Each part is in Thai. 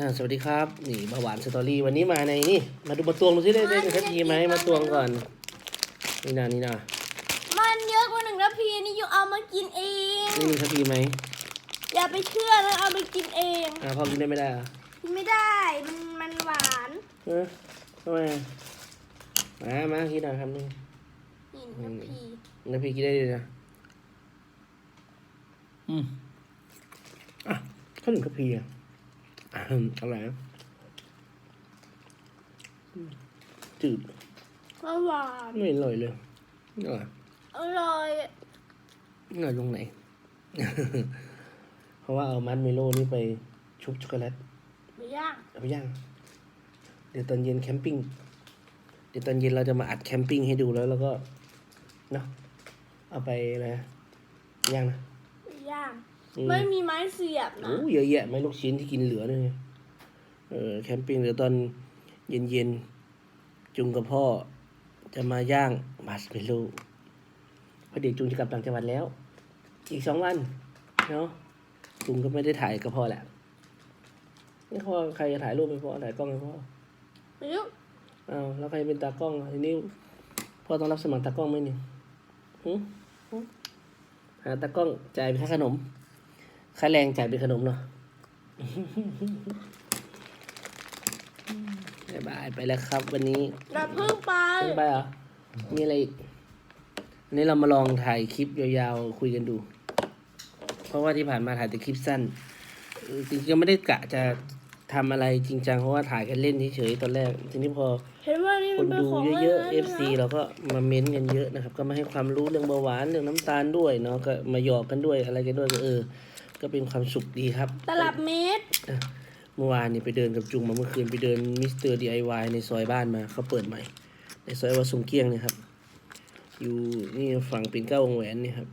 อ่าสวัสดีครับ นี่เบาหวานสตอรี่วันนี้มาในนี่ มาดูมาตวงดูซิได้ได้ทัทีไหมมาตวงก่อน นี่นะนี่นะมันเยอะกว่าหนึ่งนาทีนี่อยู่เอามากินเองนี่มีทัทีไหมอย่าไปเชื่อนะเอาไปกินเองอ่าพ่อกินได้ไม่ได้เหรอะกินไม่ได้มันมันหวานเออทำไมอะมามากินหน่อยครับนี่นี่น้ำพีนาพีกินได้เลยนะอืมอะข้าวหนึ่งทัพีอะอะ อะไรนะอืมจืดมันหวานไม่อร่อยเลยอร่อยอร่อยหน่อยลงไหน เพราะว่าเอามัดเมโลนี่ไปชุบช็อกโกแลตไม่ย่างเอาไปย่าง เดี๋ยวตอนเย็นแคมปิ้ง เดี๋ยวตอนเย็นเราจะมาอัดแคมปิ้งให้ดูแล้ว แล้วก็เนาะเอาไปอะไรนะย่างนะไม่ย่างอืม ไม่มีไม้เสียบนะโอ้เยอะแยะไหม่ลูกชิ้นที่กินเหลือเนี่ยเออแคมปิ้งเดี๋ยวตอนเย็นเย็นๆจุงกับพ่อ จะมาย่างมัสเมโลเพราะเดี๋ยวจุงจะกลับต่างจังหวัดแล้ว อีกสองวันเนาะจุงก็ไม่ได้ถ่ายกับพ่อแหละนี่พ่อใครจะถ่ายรูปให้พ่อถ่ายกล้องให้พ่อไม่รู้อ้าวแล้วใครเป็นตากล้องอะทีนี้พ่อต้องรับสมัครตากล้องไหมเนี่ยหึหึหาตากล้องจ่ายเป็นค่าขนม ค่าแรงจ่ายเป็นขนมเนาะบ๊ายบายไปแล้วครับ วันนี้อย่าเพิ่งไปเพิ่งไปเหรอ มีอะไรอีกวันนี้เรามาลองถ่ายคลิปยาวๆ คุยกันดู เพราะว่าที่ผ่านมาถ่ายแต่คลิปสั้นเออจริงๆก็ไม่ได้กะจะทำอะไรจริงจังเพราะว่าถ่ายกันเล่นเฉยๆตอนแรก ทีนี้พอเห็นว่านี่คมันนเป็นดูของเยอะล่นๆ FC เราก็มาเม้นต์กันเยอะนะครับ ก็มาให้ความรู้เรื่องเบาหวานเรื่องน้ำตาลด้วยเนาะก็มาหยอกกันด้วยอะไรกันด้วยก็เออ ก็เป็นความสุขดีครับ ตลับเมตร เมื่อวานนี่ไปเดินกับจุงมาเมื่อคืนไปเดินมิสเตอร์ DIY ในซอยบ้านมาเขาเปิดใหม่ ในซอยวาสุงเกี้ยงเนี่ยครับ อยู่นี่ฝั่งปิ่นเกล้าวงแหวนนี่ครับ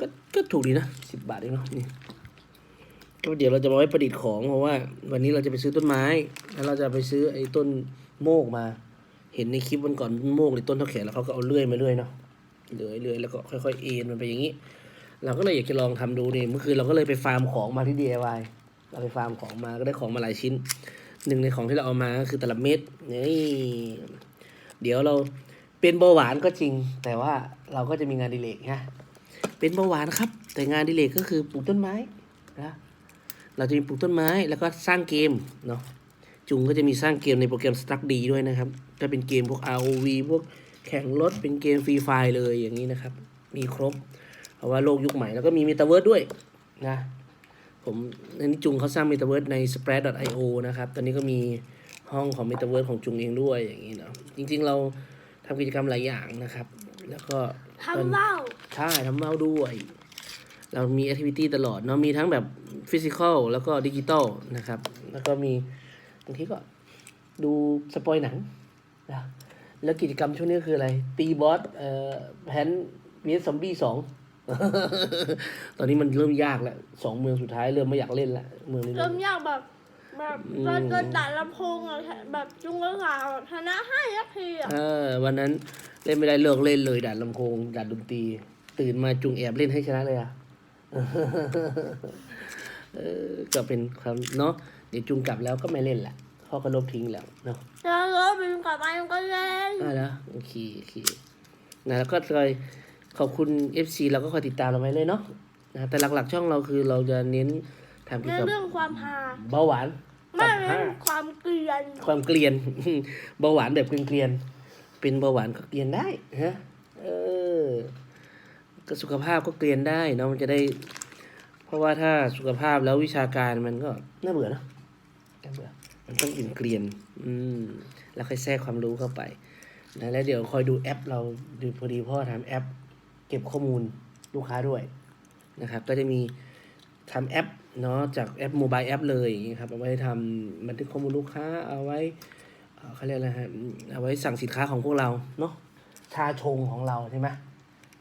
ก็ก็ถูกดีนะสิบบาทเองเนาะนี่ก็เดี๋ยวเราจะมาไว้ประดิษฐ์ของเพราะว่าวันนี้เราจะไปซื้อต้นไม้ แล้วเราจะไปซื้อไอ้ต้นโมกมา เห็นในคลิปวันก่อนโมกในต้นเท่าแขนแล้วเขาก็เอาเลื่อยมาเลื่อยเนาะเลื่อยเลื่อยแล้วก็ค่อยๆเอ็นมันไปอย่างนี้ เราก็เลยอยากจะลองทำดูนี่เมื่อคืนเราก็เลยไปฟาร์มของมาที่ DIY เราไปฟาร์มของมาก็ได้ของมาหลายชิ้น หนึ่งในของที่เราเอามาก็คือตลับเม็ดนี่เดี๋ยวเราเป็นเบาหวานก็จริง แต่ว่าเราก็จะมีงานดิเลกนะเป็นเบาหวานครับ แต่งานดิเลกก็คือปลูกต้นไม้นะเราจะมีปลูกต้นไม้แล้วก็สร้างเกมเนาะจุงก็จะมีสร้างเกมในโปรแกรม s t ั d ดีด้วยนะครับจะเป็นเกมพวก ROV พวกแข่งรถเป็นเกมฟรีไฟเลยอย่างนี้นะครับ มีครบ ราะว่าโลกยุคใหม่แล้วก็มีเมตาเวิร์ด้วยนะผมอันนี้จุงเขาสร้างเมตาเวิร์ใน spread.io นะครับ ตอนนี้ก็มีห้องของเมตาเวิร์ของจุงเองด้วยอย่างนี้เนาะจริง ๆ เราทำกิจกรรมหลายอย่างนะครับ แล้วก็ตอนทำว่าวใช่ทำเมาด้วย เรามีแอคทิวิตี้ตลอดเนาะมีทั้งแบบฟิสิกอลแล้วก็ดิจิตอลนะครับ แล้วก็มีบางทีก็ดูสปอยหนังนะแล้วกิจกรรมช่วงนี้คืออะไร ตีบอสเอ่อแพนเวียซอมบี้สอง ตอนนี้มันเริ่มยากแล้วสองเมืองสุดท้ายเริ่มไม่อยากเล่นละเมืองนี้เริ่มยากแบบแบบอืมตอนเกินด่านลำโพงอะแบบจุงกระสาวแบบชนะให้ยักทีอะเออ วันนั้นเล่นไม่ได้เลิกเล่นเลยด่านลำโพงด่านดนตรี ตื่นมาจุงแอบเล่นให้ชนะเลยอะเออก็เป็นความเนาะเดี๋ยวจุงกลับแล้วก็ไม่เล่นแหละพ่อก็ลบทิ้งแล้วเนาะแล้วก็บินกลับมายังก็เล่นอ่าแล้วโอเคโอเคนะแล้วก็เลย ขอบคุณ FC เราก็คอยติดตามเราไว้เลยเนาะนะแต่หลักๆช่องเราคือเราจะเน้นทำในเกี่ยวกับเรื่องความฮาเบาหวานไม่สัมเรื่ภาองษณ์ความเกลียน ความเกลียนเบาหวานแบบเกลียนๆเป็นเบาหวานก็เกลียนได้ฮะเออก็สุขภาพก็เกลียนได้เนาะมันจะได้ เพราะว่าถ้าสุขภาพแล้ววิชาการมันก็น่าเบื่อเนอะน่าเบื่อมันต้องกินเกลียนๆอืมแล้วค่อยแทรกความรู้เข้าไปนะแล้วเดี๋ยวคอยดูแอปเราดูพอดีพ่อทำแอป เก็บข้อมูลลูกค้าด้วยนะครับ ก็จะมีทำแอปเนาะจากแอปโมบายแอปเลยอย่างงี้ครับเอาไว้ทำบันทึกข้อมูลลูกค้าเอาไว้เอ่อเขาเรียกอะไรฮะเอาไว้สั่งสินค้าของพวกเราเนาะชาชงของเราใช่ไหม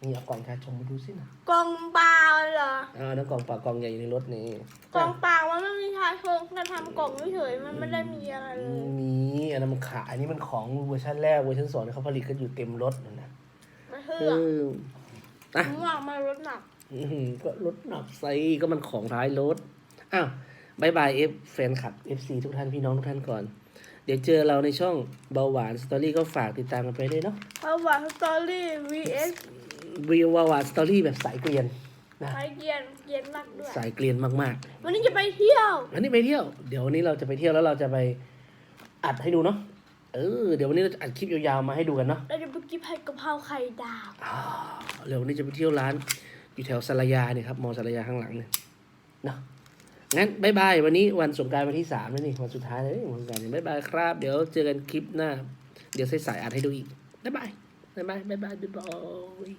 นี่เอากล่องชาชงมาดูสินะกองเปล่าเหรออ่าน้ำกล่องปากกล่องใหญ่อยู่ในรถนี่กองเปล่ามันไม่มีชาชงแค่ทำกล่องเฉยๆมันไม่ได้มีอะไรเลยมีอันนั้นมันขายอันนี้มันของเวอร์ชันแรกเวอร์ชันสองที่เขาผลิตกันอยู่เต็มรถนั่นนะไม่เชื่เออ ออะผมว่ามันลดหนักอื้อหือก็รถหนักไซก็มันของท้ายรถอ้าวบายบายเอฟแฟนคลับ FC ทุกท่านพี่น้องทุกท่านก่อน เดี๋ยวเจอเราในช่องเบาหวานสตอรี่ก็ฝากติดตามกันไปด้วยเนาะเพราะว่าสตอรี่ vs วิวเบาหวานสตอรี่แบบสายเกลียนนะสายเกียนเกียนมากด้วย สายเกลียนมากวันนี้จะไปเที่ยว ๆอันนี้ไปเที่ยว เดี๋ยววันนี้เราจะไปเที่ยวแล้วเราจะไปอัดให้ดูเนาะ เออเดี๋ยววันนี้เราจะอัดคลิปยาวๆมาให้ดูกันเนาะเราจะไปกินผัดกะเพราไข่ดาวอ่าเดี๋ยววันนี้จะไปเที่ยวร้านอยู่แถวสารยาเนี่ยครับมอสารยาข้างหลังเนี่ยเนาะงั้นบายบายวันนี้วันสงกรารวันที่สามแล้วนี่วันสุดท้ายเลยวันสงกรารบายบายครับ เดี๋ยวเจอกันคลิปหน้า เดี๋ยวสายๆอัดให้ดูอีกบายบายบายบายบายบายบาย